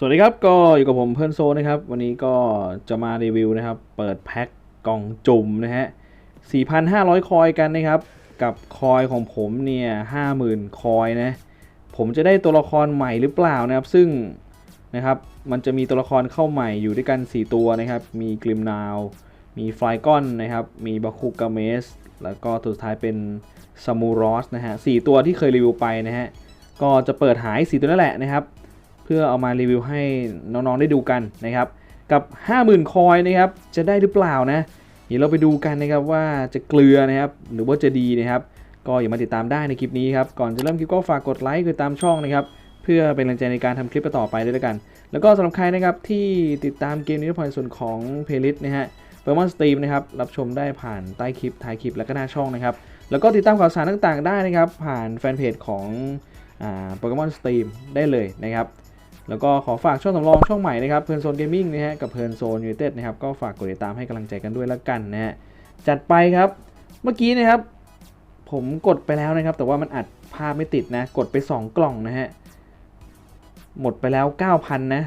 สวัสดีครับก็อยู่กับผมเพื่อนโซนะครับ วันนี้ก็จะมารีวิวนะครับ เปิดแพ็คกล่องจุ่มนะฮะ 4,500 คอยกันนะครับ กับคอยของผมเนี่ย 50,000 คอยนะ ผมจะได้ตัวละครใหม่หรือเปล่านะครับ ซึ่งนะครับมันจะมีตัวละครเข้าใหม่อยู่ด้วยกัน 4 ตัวนะครับ มีกริมนาว มีไฟก้อนนะครับ มีบาคุกาเมส แล้วก็ตัวสุดท้ายเป็นซามูรอสนะฮะสตัวที่เคยรีวิวไปนะฮะก็จะเปิดหาย4ตัวนั่นแหละนะครับ พื่อเอามารีวิวให้น้องๆได้ดูกันนะครับ กับ 50,000 คอยนะครับจะได้หรือเปล่านะเดี๋ยวเราไปดูกันนะครับว่าจะเกลือนะครับหรือว่าจะดีนะครับ ก็อย่ามาติดตามได้ในคลิปนี้ครับก่อนจะเริ่มคลิปก็ฝากกดไลค์กดตามช่องนะครับเพื่อเป็นกำลังใจในการทำคลิปต่อไปด้วยกัน แล้วก็สำหรับใครนะครับที่ติดตามเกมนี้ผ่านส่วนของเพลย์ลิสต์นะฮะเปิดมอนสตรีมนะครับรับชมได้ผ่านใต้คลิปท้ายคลิปและก็หน้าช่องนะครับแล้วก็ติดตามข่าวสารต่างๆ ได้นะครับผ่านแฟนเพจของโปเกมอนสตรีมได้เลยนะครับ แล้วก็ขอฝากช่องสำรองช่องใหม่นะครับเพลินโซนเกมมิ่งนะฮะกับเพลินโซนยูเต็ดนะครับก็ฝากกดติดตามให้กำลังใจกันด้วยละกันนะฮะจัดไปครับเมื่อกี้นะครับ ผมกดไปแล้วนะครับ แต่ว่ามันอัดภาพไม่ติดนะ กดไป 2 กล่องนะฮะหมดไปแล้ว 9,000 นะ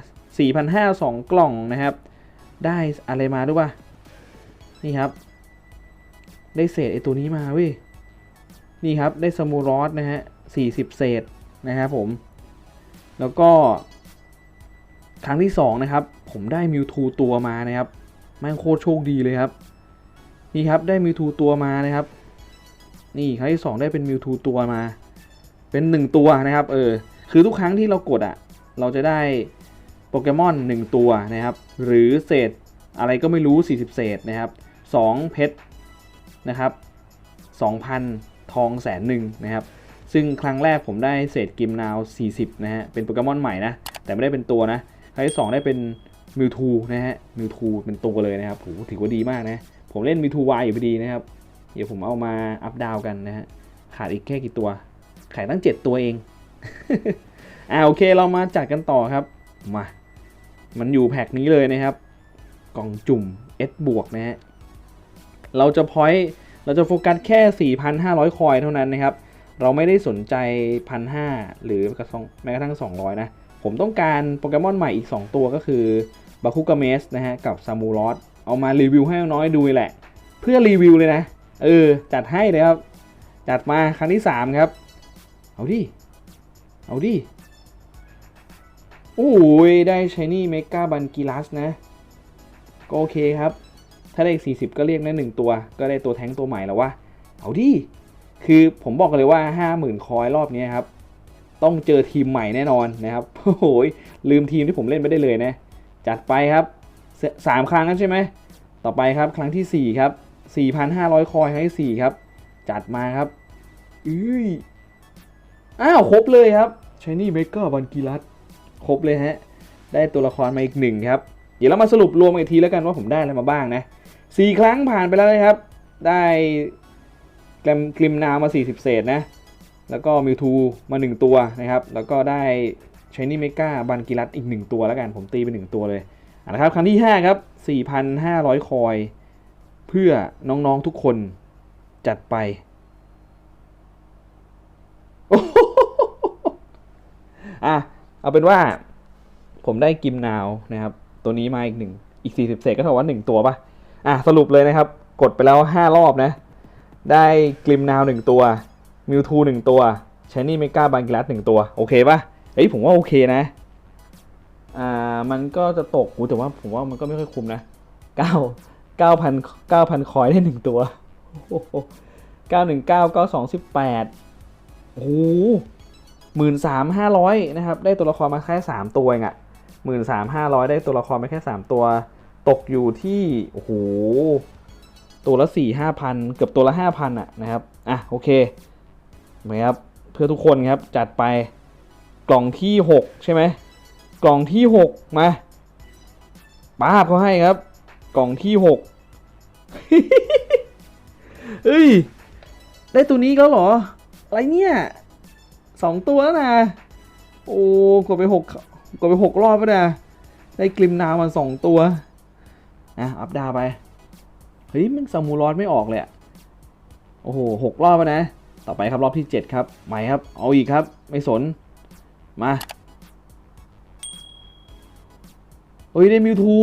4,500 2กล่องนะครับ ได้อะไรมาด้วยป่ะ นี่ครับ ได้เศษไอตัวนี้มาเว้ย นี่ครับได้สมูรอสนะฮะ40 เศษนะครับผม แล้วก็ ครั้งที่2นะครับผมได้มิวทูตัวมานะครับแม่งโคตรโชคดีเลยครับนี่ครับได้มิวทูตัวมานะครับ นี่ครั้งที่ 2 ได้เป็นมิวทูตัวมา เป็น 1 ตัวนะครับเออคือทุกครั้งที่เรากดอะ่ะเราจะได้โปเกมอน1ตัวนะครับ หรือเศษอะไรก็ไม่รู้ 40 เศษนะครับ 2 เพชรนะครับ 2,000 ทองแสนหนึ่งนะครับ ซึ่งครั้งแรกผมได้เศษกิมนาว 40 นะฮะเป็นโปเกมอนใหม่นะ แต่ไม่ได้เป็นตัวนะ ครั้งที่2ได้เป็นมิวทูนะฮะมิวทูเป็นตัวเลยนะครับโหถือว่าดีมากนะ ผมเล่นมิวทูวายอยู่พอดีนะครับ เดี๋ยวผมเอามาอัพดาวกันนะฮะ ขาดอีกแค่กี่ตัว ขายตั้ง 7 ตัวเอง อ่าโอเคเรามาจัดกันต่อครับ มา มันอยู่แพ็คนี้เลยนะครับ กล่องจุ่ม S บวกนะฮะ เราจะพอยต์เราจะโฟกัสแค่ 4,500 คอยเท่านั้นนะครับ เราไม่ได้สนใจ 1,500 หรือกระทงแม้กระทั่ง 200 นะ ผมต้องการโปเกมอนใหม่อีก 2 ตัวก็คือบาคุกาเมสนะฮะกับซามูรอสเอามารีวิวให้น้อยดูแหละ เพื่อรีวิวเลยนะ เออ จัดให้เลยครับ จัดมาครั้งที่ 3 ครับ เอาดิ เอาดิ โอ้ย ได้ช i นี่เมกาบันกิลัสนะ ก็โอเคครับ ถ้าได้อีก40 ก็เรียกได้1ตัว ก็ได้ตัวแท้งตัวใหม่แล้ววะเอาดิ คือผมบอกเลยว่า 50,000 คอยรอบนี้ครับ ต้องเจอทีมใหม่แน่นอนนะครับโอ้โหลืมทีมที่ผมเล่นไปได้เลยนะ จัดไปครับสสามครั้งแล้วใช่ไหม ต่อไปครับครั้งที่ 4 ครับ 4,500 คอยครั้งที่4ครับ จัดมาครับอุ้ยอ้าว ครบเลยครับช i นี่เมกาบันกิลัสครบเลยฮะ ได้ตัวละครมาอีกหนึ่งครับ เดี๋ยวเรามาสรุปรวมกันอีกทีแล้วกันว่าผมได้อะไรมาบ้างนะสี่ครั้งผ่านไปแล้วนะครับ ได้กลิมกลิมนาวมา 40 เศษนะ แล้วก็มิวทูมา 1 ตัวนะครับ แล้วก็ได้ช i นี่เมกาบันกิลัสอีก 1 ตัวแล้วกัน ผมตีไป1ตัวเลยอะนะครับครั้งที่ 5 ครับ 4,500 คอย เพื่อน้องๆทุกคนจัดไป อะ เอาเป็นว่า ผมได้กิมนาวนะครับ ตัวนี้มาอีกหนึ่งอีก 40 เศษก็เท่ากับว่า 1 ตัวปะอะ สรุปเลยนะครับ กดไปแล้ว 5 รอบนะ ได้กิมนาว 1 ตัว มิวทู1ตัวชนี่เมกาบันกิลัส1ตัว โอเคปะเอ้ยผมว่าโอเคนะ อ่า มันก็จะตกหูแต่ว่าผมว่ามันก็ไม่ค่อยคุ้มนะเก้าเก้าพันเก้าพันคอยได้หนึ่งตัวเก้าหนึ่งเก้าเก้าสองสิบแปดโอ้หมื่นสามห้าร้อยนะครับ ได้ตัวละครมาแค่สามตัวเองอะหมื่นสามห้าร้อยได้ตัวละครมาแค่สามตัว ตกอยู่ที่ โอ้โห ตัวละสี่ห้าพันเกือบตัวละห้าพันอะนะครับ อะ โอเค นะครับเพื่อทุกคนครับจัดไปกล่องที่หกใช่ไหมกล่องที่หกมาป้าบเขาให้ครับ กล่องที่หกเฮ้ย ได้ตัวนี้แล้วเหรอ อะไรเนี่ยสองตัวแล้วนะ โอ้กดไปหกกดไปหกรอบแล้วนะ ได้กลิมนาวมาสองตัวอะอัพดาไป เฮ้ยมันซามูรอดไม่ออกเลยอะโอ้โหหกรอบแล้วนะ ต่อไปครับรอบที่เจ็ดครับใหม่ครับ เอาอีกครับ ไม่สน มาเฮ้ยได้มิวทู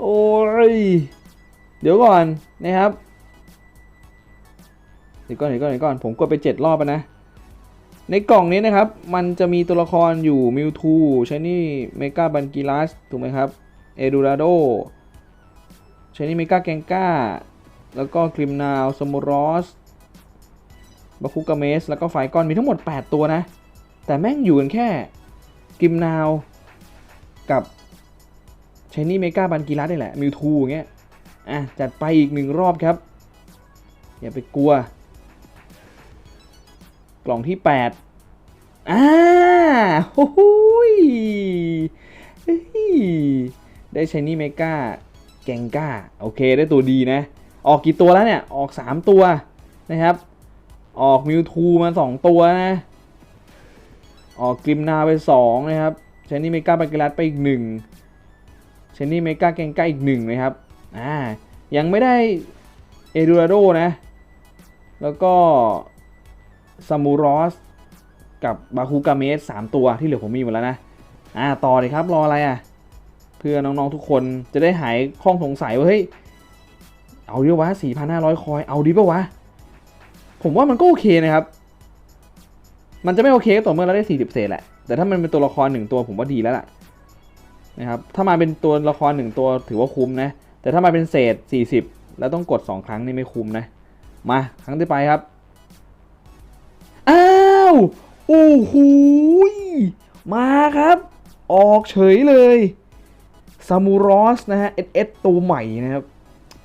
โอ้ย เดี๋ยวก่อนนะครับ เดี๋ยวก่อนเดี๋ยวก่อนเดี๋ยวก่อน ผมกดไปเจ็ดรอบแล้วนะ ในกล่องนี้นะครับ มันจะมีตัวละครอยู่มิวทูชนี่เมกาบันกิลัสถูกไหมครับเอดูราโดชนี่เมกาแกงก้า แล้วก็กริมนาวสมูรอส บาคุกาเมส แล้วก็ไฟกอนมีทั้งหมด 8 ตัวนะ แต่แม่งอยู่กันแค่ กิมนาว กับชนี่เมกาบันกิลัสนี่แหละ มิวทูอย่างเงี้ย อะ จัดไปอีกหนึ่งรอบครับ อย่าไปกลัว กล่องที่ 8 อ่าโอ้โหยเฮ้ยได้ชนี่เมกาแกงก้า โอเคได้ตัวดีนะ ออกกี่ตัวแล้วเนี่ย ออก 3 ตัวนะครับ ออกมิวทูมา2ตัวนะ ออกกริมนาไป2นะครับเชนี่เมกาบาเกลัสไปอีก1ชนี่เมกาแกงก้าอีก1นะครับอ่ายังไม่ได้เอดูราโดนะ แล้วก็ซามูรอสกับบาคูกาเมสสามตัวที่เหลือผมมีหมดแล้วนะอ่าต่อเลยครับรออะไรอะ เพื่อน้องๆทุกคนจะได้หายข้องสงสัยว่าเฮ้ยเอาดิวะ4,500 คอย เอาดิปะวะ ผมว่ามันก็โอเคนะครับ มันจะไม่โอเคต่อเมื่อเราได้ 40 เศษแหละ แต่ถ้ามันเป็นตัวละครหนึ่งตัวผมว่าดีแล้วล่ะนะครับ ถ้ามาเป็นตัวละครหนึ่งตัวถือว่าคุ้มนะ แต่ถ้ามาเป็นเศษ 40 แล้วต้องกด 2 ครั้งนี่ไม่คุ้มนะ มาครั้งที่ไปครับ อ้าว โอ้โหยมาครับ ออกเฉยเลยซามูรอสนะฮะ SS ตัวใหม่นะครับ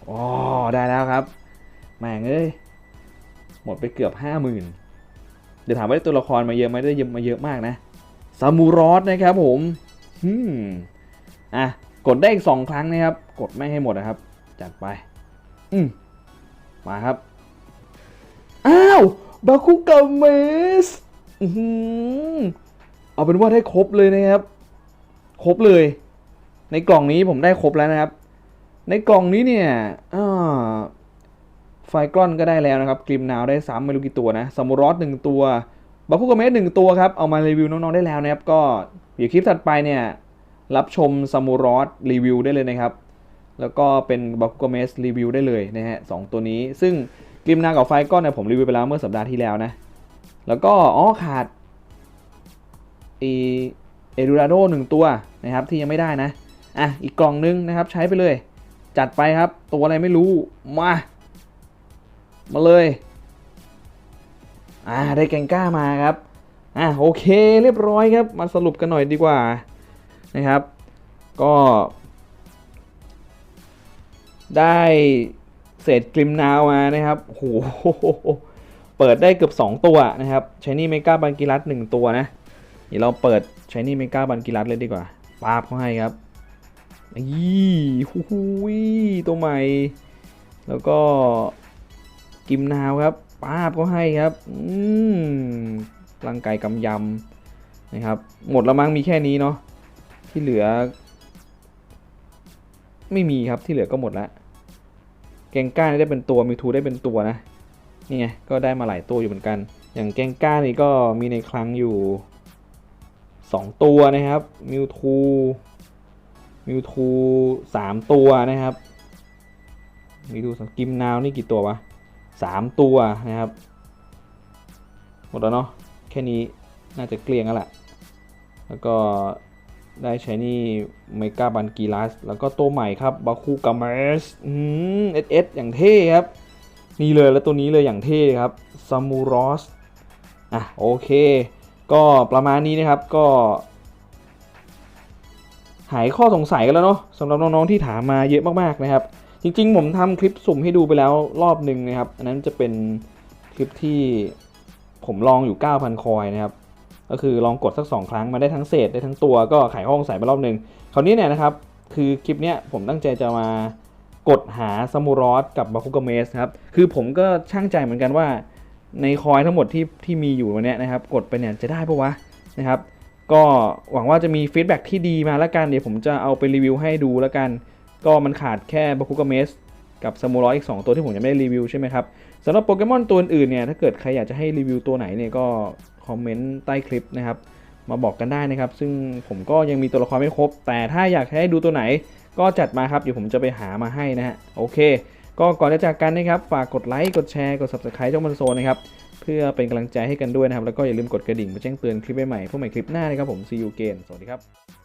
อ๋อ ได้แล้วครับ แม่งเอ้ย หมดไปเกือบ50,000เดี๋ยวถามว่าได้ตัวละครมาเยอะไหมได้เยอะมาเยอะมากนะซามูรอสนะครับผมอืมอะกดได้อีก2ครั้งนะครับ กดไม่ให้หมดนะครับ จัดไป อืมมาครับ อ้าวบาคุกาเมสอื้อหือเอาเป็นว่าได้ครบเลยนะครับ ครบเลย ในกล่องนี้ผมได้ครบแล้วนะครับ ในกล่องนี้เนี่ยอ่า ไฟกลอนก็ได้แล้วนะครับกริมนาวได้ซ้ำไม่รู้กี่ตัวนะซามูรอสหนึ่งตัวบาคุกเมสหนึ่งตัวครับ เอามารีวิวน้องๆได้แล้วนะครับ ก็เดี๋ยวคลิปถัดไปเนี่ย รับชมซามูรอสรีวิวได้เลยนะครับ แล้วก็เป็นบาคุกเมสรีวิวได้เลยนะฮะสองตัวนี้ ซึ่งกริมนากับไฟก้อนเนี่ยผมรีวิวไปแล้วเมื่อสัปดาห์ที่แล้วนะ แล้วก็อ๋อขาดเอเอดูราโดหนึ่งตัวนะครับที่ยังไม่ได้นะ อะอีกกล่องนึงนะครับใช้ไปเลย จัดไปครับตัวอะไรไม่รู้มา มาเลย อ่า ได้แกงก้ามาครับ อะโอเคเรียบร้อยครับ มาสรุปกันหน่อยดีกว่านะครับ ก็ ได้เศษกริมนาวมานะครับโอ้โหเปิดได้เกือบ 2 ตัวนะครับชนี่เมกาบันกิรัส1ตัวนะเดี๋ยวเราเปิดชนี่เมกาบันกิรัสเลยดีกว่าปาบเขาให้ครับยี่หูหูยตัวใหม่ แล้วก็ กิมนาวครับปาบเขาให้ครับอืมร่างกายกำยำนะครับ หมดแล้วมั้งมีแค่นี้เนาะที่เหลือ ไม่มีครับที่เหลือก็หมดแล้วแกงก้านได้เป็นตัวมิวทูได้เป็นตัวนะนี่ไงก็ได้มาหลายตัวอยู่เหมือนกัน อย่างแกงก้านี่ก็มีในครั้งอยู่ 2 ตัวนะครับมิวทูมิวทูสามตัวนะครับมิวทูสกิมนาวนี่กี่ตัววะ สามตัวนะครับ หมดแล้วเนาะแค่นี้น่าจะเกลี้ยงแล้วแหละแล้วก็ได้ใช้นี่เมกาบันกีลัสแล้วก็ตัวใหม่ครับบาคูกาเมสอืมเอสเอสอย่างเท่ครับ นี่เลยแล้วตัวนี้เลยอย่างเท่ครับซามูรอสอะโอเค ก็ประมาณนี้นะครับก็ หายข้อสงสัยกันแล้วเนาะสำหรับน้องๆที่ถามมาเยอะมากๆนะครับ จริงๆ ผมทำคลิปสุ่มให้ดูไปแล้วรอบหนึ่งนะครับ อันนั้นจะเป็นคลิปที่ผมลองอยู่ 9,000 คอยนะครับ ก็คือลองกดสัก 2 ครั้งมาได้ทั้งเศษได้ทั้งตัวก็ไขข้อสงสัยไปรอบหนึ่งคราวนี้เนี่ยนะครับ คือคลิปเนี้ยผมตั้งใจจะมากดหาซามูรอสกับบาคุกเมสครับ คือผมก็ช่างใจเหมือนกันว่า ในคอยทั้งหมดที่ที่มีอยู่วันนี้นะครับ กดไปเนี่ยจะได้ปะวะนะครับ ก็หวังว่าจะมีฟีดแบ็กที่ดีมาแล้วกันเดี๋ยวผมจะเอาไปรีวิวให้ดูแล้วกัน ก็มันขาดแค่บาคุกาเมสกับซามูรอสอีก 2 ตัวที่ผมยังไม่ได้รีวิวใช่ไหมครับสำหรับโปเกมอนตัวอื่นเนี่ยถ้าเกิดใครอยากจะให้รีวิวตัวไหนเนี่ยก็คอมเมนต์ใต้คลิปนะครับมาบอกกันได้นะครับ ซึ่งผมก็ยังมีตัวละครไม่ครบ แต่ถ้าอยากให้ดูตัวไหนก็จัดมาครับเดี๋ยวผมจะไปหามาให้นะฮะโอเค ก็ก่อนจะจากกันนะครับ ฝากกดไลค์กดแชร์กด subscribe ช่องมันโซนนะครับเพื่อเป็นกำลังใจให้กันด้วยนะครับ แล้วก็อย่าลืมกดกระดิ่งมาแจ้งเตือนคลิปใหม่ๆพวกใหม่คลิปหน้านะครับผม see you again สวัสดีครับ